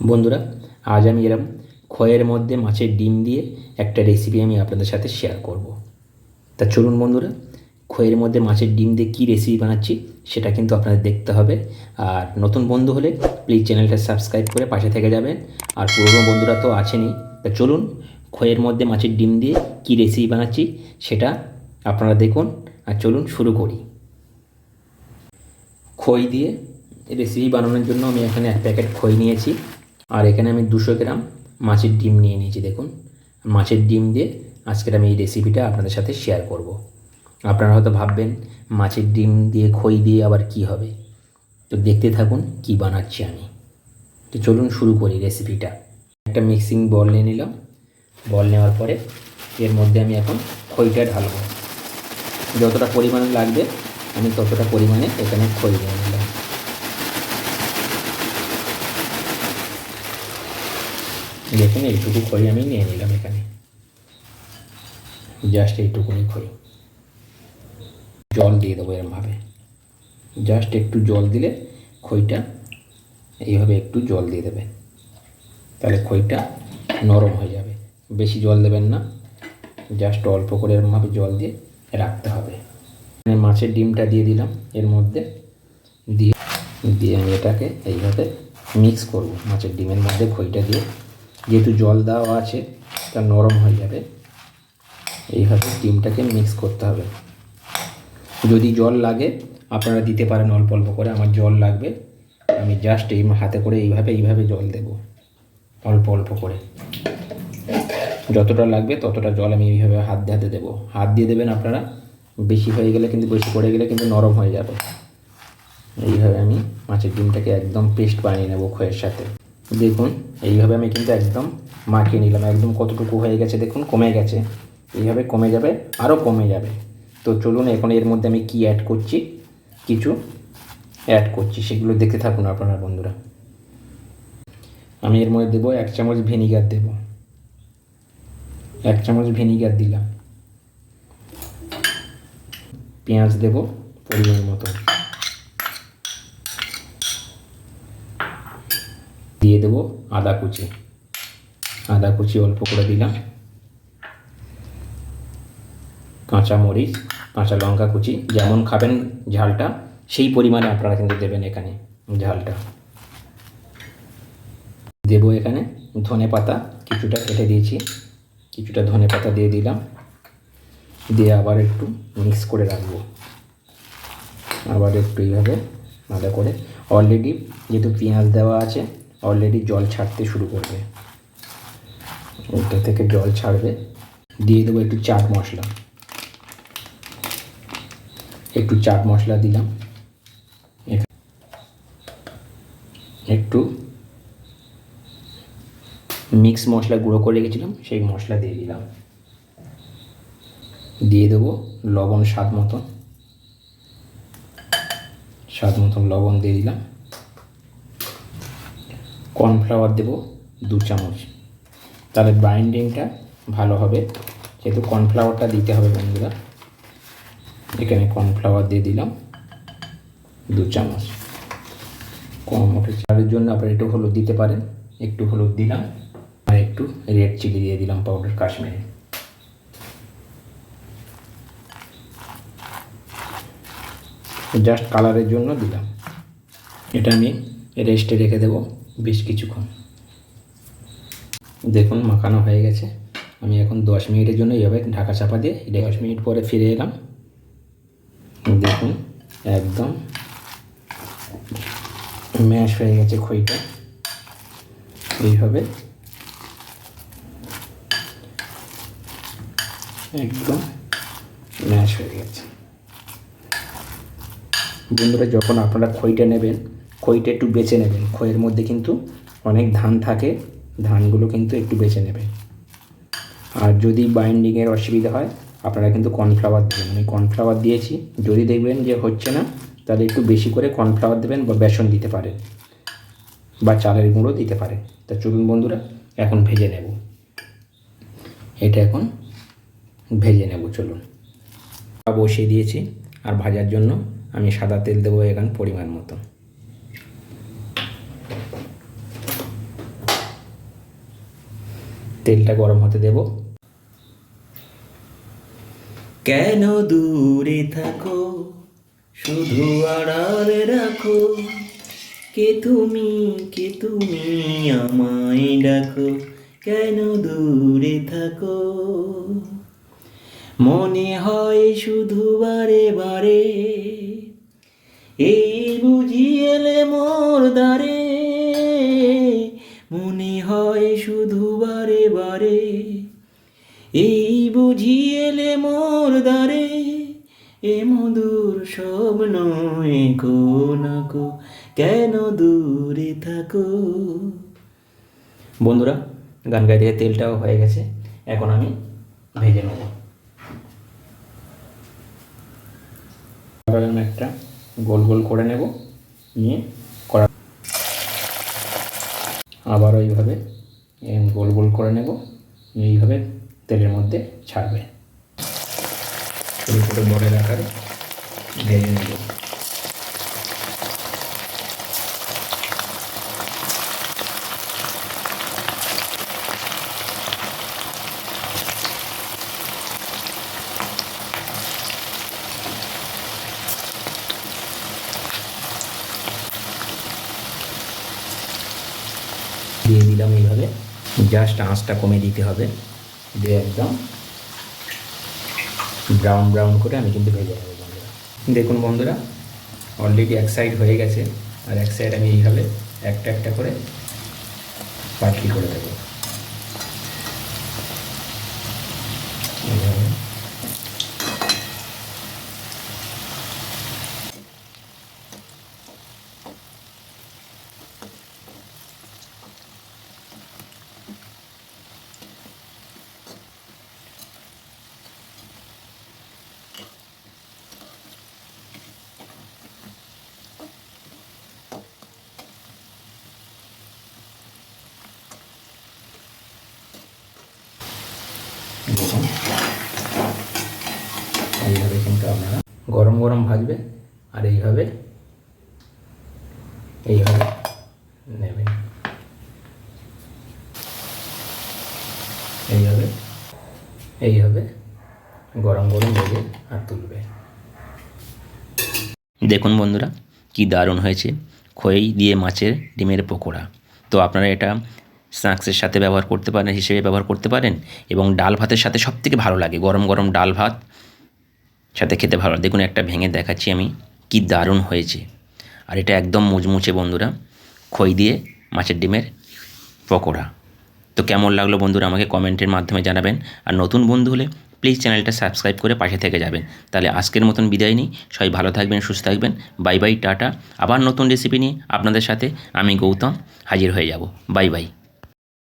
বন্ধুরা, আজ আমি এরম খয়ের মধ্যে মাছের ডিম দিয়ে একটা রেসিপি আমি আপনাদের সাথে শেয়ার করব। তা চলুন বন্ধুরা খয়ের মধ্যে মাছের ডিম দিয়ে কী রেসিপি বানাচ্ছি সেটা কিন্তু আপনাদের দেখতে হবে। আর নতুন বন্ধু হলে প্লিজ চ্যানেলটা সাবস্ক্রাইব করে পাশে থেকে যাবেন। আর পুরনো বন্ধুরা তো আছেনই। তা চলুন খয়ের মধ্যে মাছের ডিম দিয়ে কী রেসিপি বানাচ্ছি সেটা আপনারা দেখুন। আর চলুন শুরু করি। খই দিয়ে রেসিপি বানানোর জন্য আমি এখানে এক প্যাকেট খই নিয়েছি। আর এখানে আমি দুশো গ্রাম মাছের ডিম নিয়ে নিয়েছি, দেখুন। মাছের ডিম দিয়ে আজকের আমি এই রেসিপিটা আপনাদের সাথে শেয়ার করব। আপনারা হয়তো ভাববেন, মাছের ডিম দিয়ে খই দিয়ে আবার কি হবে? তো দেখতে থাকুন কি বানাচ্ছি আমি। তো চলুন শুরু করি রেসিপিটা একটা মিক্সিং বল নিয়ে নিলাম। বল নেওয়ার পরে এর মধ্যে আমি এখন খইটা ঢালবো। যতটা পরিমাণে লাগবে, আমি ততটা পরিমাণে এখানে খই নিয়ে নিলাম। দেখুন এইটুকু খই আমি, নিয়ে নিলাম এখানে। জাস্ট এইটুকুনি খই জল দিয়ে দেবো এরমভাবে। জাস্ট একটু জল দিলে খইটা এইভাবে একটু জল দিয়ে দেবে। তাহলে খইটা নরম হয়ে যাবে। বেশি জল দেবেন না। জাস্ট অল্প করে এরমভাবে জল দিয়ে রাখতে হবে। মাছের ডিমটা দিয়ে দিলাম এর মধ্যে। দিয়ে দিয়ে আমি এটাকে এইভাবে মিক্স করব মাছের ডিমের মধ্যে খইটা দিয়ে। যেহেতু জল দেওয়া আছে তা নরম হয়ে যাবে। এইভাবে ডিমটাকে মিক্স করতে হবে। যদি জল লাগে, আপনারা দিতে পারেন অল্প অল্প করে, আমার জল লাগবে। আমি জাস্ট এই হাতে করে এইভাবে এইভাবে জল দেব, অল্প অল্প করে। যতটা লাগবে ততটা জল আমি এইভাবে হাত দিয়ে হাতে দেবো। হাত দিয়ে দেবেন আপনারা, বেশি হয়ে গেলে কিন্তু, বেশি পড়ে গেলে কিন্তু নরম হয়ে যাবে। এইভাবে আমি মাছের ডিমটাকে একদম পেস্ট বানিয়ে নেব খয়ের সাথে। দেখুন, এইভাবে আমি কিন্তু একদম মাখিয়ে নিলাম। একদম কতটুকু হয়ে গেছে দেখুন, কমে গেছে। এইভাবে কমে যাবে আরও কমে যাবে। তো চলুন, এখন এর মধ্যে আমি কি অ্যাড করছি? কিছু অ্যাড করছি, সেগুলো দেখতে থাকুন আপনারা বন্ধুরা। আমি এর মধ্যে দেবো এক চামচ ভিনিগার দেব। এক চামচ ভিনিগার দিলাম। পেঁয়াজ দেব পরিমাণ মতো। দিয়ে দেবো আদা কুচি। আদা কুচি অল্প করে দিলাম। কাঁচা মরিচ, কাঁচা লঙ্কা কুচি, যেমন খাবেন ঝালটা, সেই পরিমাণে আপনারা কিন্তু দেবেন এখানে ঝালটা। দেবো এখানে ধনে পাতা, কিছুটা কেটে দিয়েছি, কিছুটা ধনে পাতা দিয়ে দিলাম। দিয়ে আবার একটু মিক্স করে রাখব। আবার একটু এইভাবে আলাদা করে। অলরেডি যেহেতু পেঁয়াজ দেওয়া আছে অলরেডি জল ছাড়তে শুরু করবে। ওটা থেকে জল ছাড়বে। দিয়ে দেবো একটু চাট মশলা। একটু চাট মশলা দিলাম। একটু মিক্স মশলা গুঁড়ো করে রেখেছিলাম, সেই মশলা দিয়ে দিলাম। দিয়ে দেবো লবণ স্বাদ মতন। স্বাদ মতন লবণ দিয়ে দিলাম। কর্নফ্লাওয়ার দেবো দু চামচ। তাহলে বাইন্ডিংটা ভালো হবে। যেহেতু কর্নফ্লাওয়ারটা দিতে হবে বন্ধুরা, এখানে কর্নফ্লাওয়ার দিয়ে দিলাম দু চামচ। কম চালের জন্য আপনারা একটু হলুদ দিতে পারেন, একটু হলুদ দিলাম, আর একটু রেড চিলি দিয়ে দিলাম পাউডার কাশ্মীরি। জাস্ট কালারের জন্য দিলাম। এটা আমি রেস্টে রেখে দেবো। বেশ কিছুক্ষণ। দেখুন, মাখানো হয়ে গেছে। আমি এখন দশ মিনিটের জন্য এইভাবে ঢাকা চাপা দিয়ে দশ মিনিট পরে ফিরে এলাম। দেখুন, একদম ম্যাশ হয়ে গেছে খইটা। এইভাবে একদম ম্যাশ হয়ে গেছে। বন্ধুরা, যখন আপনারা খইটা নেবেন খইটা একটু বেছে নেবেন। খইয়ের মধ্যে কিন্তু অনেক ধান থাকে, ধানগুলো কিন্তু একটু বেছে নেবেন। আর যদি বাইন্ডিংয়ের অসুবিধা হয়, আপনারা কিন্তু কর্নফ্লাওয়ার দেবেন। আমি কর্নফ্লাওয়ার দিয়েছি। যদি দেখবেন যে হচ্ছে না, তাহলে একটু বেশি করে কর্নফ্লাওয়ার দেবেন বা বেসন দিতে পারেন বা চালের গুঁড়ো দিতে পারে তা চলুন বন্ধুরা, এখন ভেজে নেব। এটা এখন ভেজে নেব, চলুন। বসিয়ে দিয়েছি। আর ভাজার জন্য আমি সাদা তেল দেবো এখানে পরিমাণ মতো তেলটা গরম হতে দেব। কেন দূরে থাকো? শুধু আড়ালে রাখো। কে তুমি? কে তুমি আমায় ডাকো? কেন দূরে থাকো? মনে হয় শুধু বারে বারে, এই বুঝি এলে মোর দ্বারে। বারে এই বুঝি এলে মোর দ্বারে এ মধুর স্বপ্ন কো না কো কেন দূরে থাকো? বন্ধুরা গান গাইতে তেলটাও হয়ে গেছে এখন আমি ভেজে নেব। আমি একটা গোল গোল করে নেব নিয়ে কড়া আবার ওইভাবে গোল গোল করে নেব। এইভাবে তেলের মধ্যে ছাড়বে। ছোটো ছোটো বড়ের আকারে নেব। দিয়ে দিলাম এইভাবে। জাস্ট আঁচটা কমে দিতে হবে। দিয়ে একদম ব্রাউন ব্রাউন করে আমি কিন্তু ভেজে নেব বন্ধুরা। দেখুন বন্ধুরা অলরেডি এক সাইড হয়ে গেছে। আর এক সাইড আমি এইভাবে একটা একটা করে পাটলি করে দেবো এইভাবে। দেখুন এইভাবে কিন্তু আপনারা গরম গরম ভাজবে, আর এইভাবে এইভাবে নেবেন এইভাবে এইভাবে গরম গরম ভেজে আর তুলবে। দেখুন বন্ধুরা, কি দারুণ হয়েছে। খই দিয়ে মাছের ডিমের পকোড়া। তো আপনারা এটা স্ন্যাক্সের সাথে ব্যবহার করতে পারেন, হিসেবে ব্যবহার করতে পারেন এবং ডাল ভাতের সাথে সব থেকে ভালো লাগে। গরম গরম ডাল ভাত সাথে খেতে ভালো দেখুন, একটা ভেঙে দেখাচ্ছি আমি কি দারুণ হয়েছে। আর এটা একদম মুচমুচে বন্ধুরা, খই দিয়ে মাছের ডিমের পকোড়া। তো কেমন লাগল বন্ধুরা, আমাকে কমেন্টের মাধ্যমে জানাবেন। আর নতুন বন্ধু হলে প্লিজ চ্যানেলটা সাবস্ক্রাইব করে পাশে থেকে যাবেন। তাহলে আজকের মতন বিদায় নিই। সবাই ভালো থাকবেন, সুস্থ থাকবেন। Bye bye tata. আবার নতুন রেসিপি নিয়ে আপনাদের সাথে আমি গৌতম হাজির হয়ে যাব। Bye bye